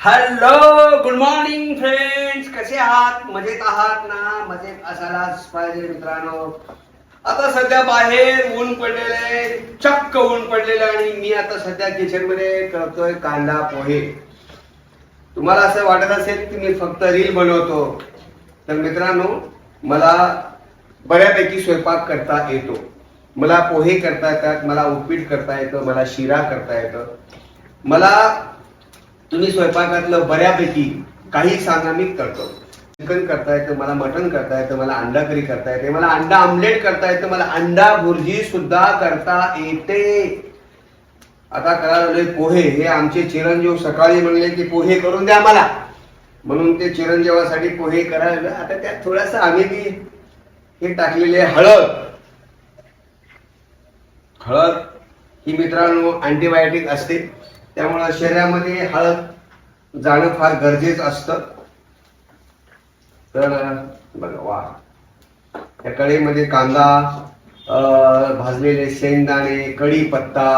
Hello good morning friends कसे आहात? मजेत आहात ना? मजेत असायलाच पाहिजे मित्रांनो. आता सध्या बाहेर ऊन पडलेलं आहे चक्क ऊन पडलेलं आणि मी आता सध्या किचनमध्ये करतोय कांदा पोहे. तुम्हाला असं वाटत असेल की मी फक्त रील बनवतो तर मित्रांनो मला बऱ्यापैकी स्वयंपाक करता येतो. मला पोहे करता येतात मला उपीट करता येतं मला शिरा करता येतं. मला तुम्ही स्वयंपाकातलं बऱ्यापैकी काही सांगा मी करतो चिकन करता येतं मला मटन करता येतं मला अंडा करी करता येते मला अंडा आमलेट करता येतं मला अंडा भुर्जी सुद्धा करता येते. आता करायला पोहे. हे आमचे चिरंजीव सकाळी म्हणले की पोहे करून द्या मला म्हणून ते चिरंजीवासाठी पोहे करायला आता त्यात थोडासा आम्ही ती हे टाकलेले हळद. हळद ही मित्रांनो अँटीबायोटिक असते. त्यामुळं शरीरामध्ये हळद जाणं फार गरजेचं असतं. तर बघा वा. या कढईमध्ये कांदा भाजलेले शेंगदाणे कढीपत्ता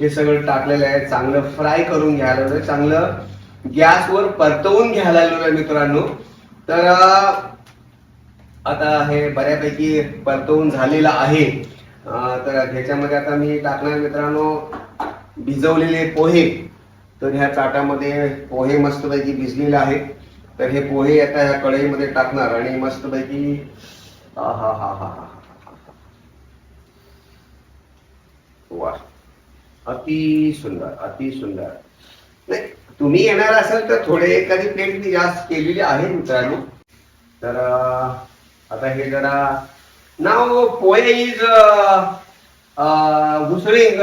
हे सगळं टाकलेलं आहे. चांगलं फ्राय करून घ्यायला लागलं चांगलं गॅसवर परतवून घ्यायला लागलोय मित्रांनो. तर आता हे बऱ्यापैकी परतवून झालेलं आहे. तर ह्याच्यामध्ये आता मी टाकणार मित्रांनो भिजवलेले पोहे तर ह्या ताटामध्ये पोहे मस्तपैकी भिजलेले आहेत. तर हे पोहे आता ह्या कढईमध्ये टाकणार आणि मस्तपैकी हा हा हा हा हा वा. अति सुंदर अति सुंदर. नाही तुम्ही येणार असाल तर थोडे एखादी प्लेट मी जास्त केलेली आहे मित्रांनो. तर आता हे जरा नाव पोहे इज घुसळींग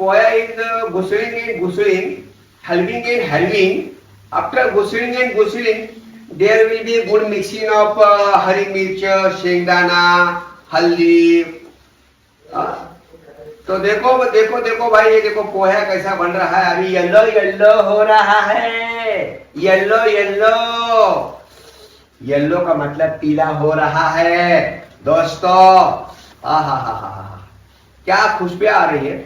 Poya is uh, gusuling and gusuling, halving and halving. After gusuling and gusuling, there will be a good mixing of uh, hari mircha, shengdana, haldi. Uh, तो देखो देखो देखो भाई ये देखो पोहा कैसा बन रहा है अभी येलो येलो हो रहा है येलो येलो येलो का मतलब पीला हो रहा है दोस्तों हा हा हा हा क्या खुशबू आ रही है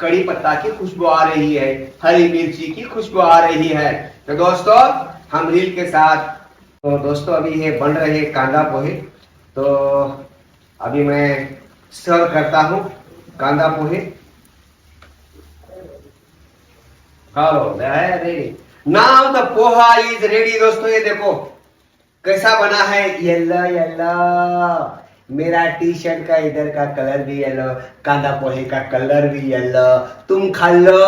कड़ी पत्ता की खुशबू आ रही है, हरी मिर्ची की खुशबू आ रही है। तो दोस्तों, हम रील के साथ तो दोस्तों, अभी ये बन रहे कांदा पोहे। तो अभी मैं सर्व करता हूँ kanda pohe. Ready now the poha is ready दोस्तों, ये देखो, कैसा बना है? येलो येलो मेरा टी शर्ट का इधर का कलर भी येलो कांदा पोहे का कलर भी येलो तुम खा लो।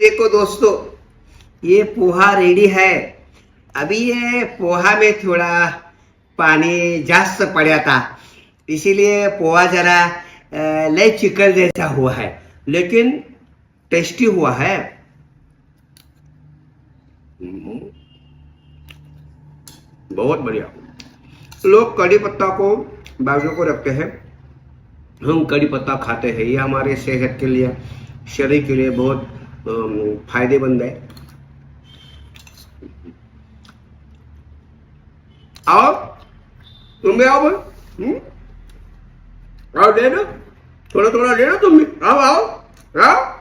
देखो दोस्तों, ये पोहा रेडी है। अभी ये पोहा में थोड़ा पानी जास्त पड़ा था, इसीलिए पोहा जरा लय चिकन जैसा हुआ है, लेकिन टेस्टी हुआ है। हम्म। बहुत बढ़िया। लोग कड़ी पत्ता को बाजू को रखते हैं। हम कड़ी पत्ता खाते हैं। ये हमारे सेहत के लिए, शरीर के लिए बहुत फ़ायदेमंद है। आओ, तुम भी आओ हम्म? आओ ले लो थोड़ा थोड़ा ले लो तुम भी। आओ आओ आओ।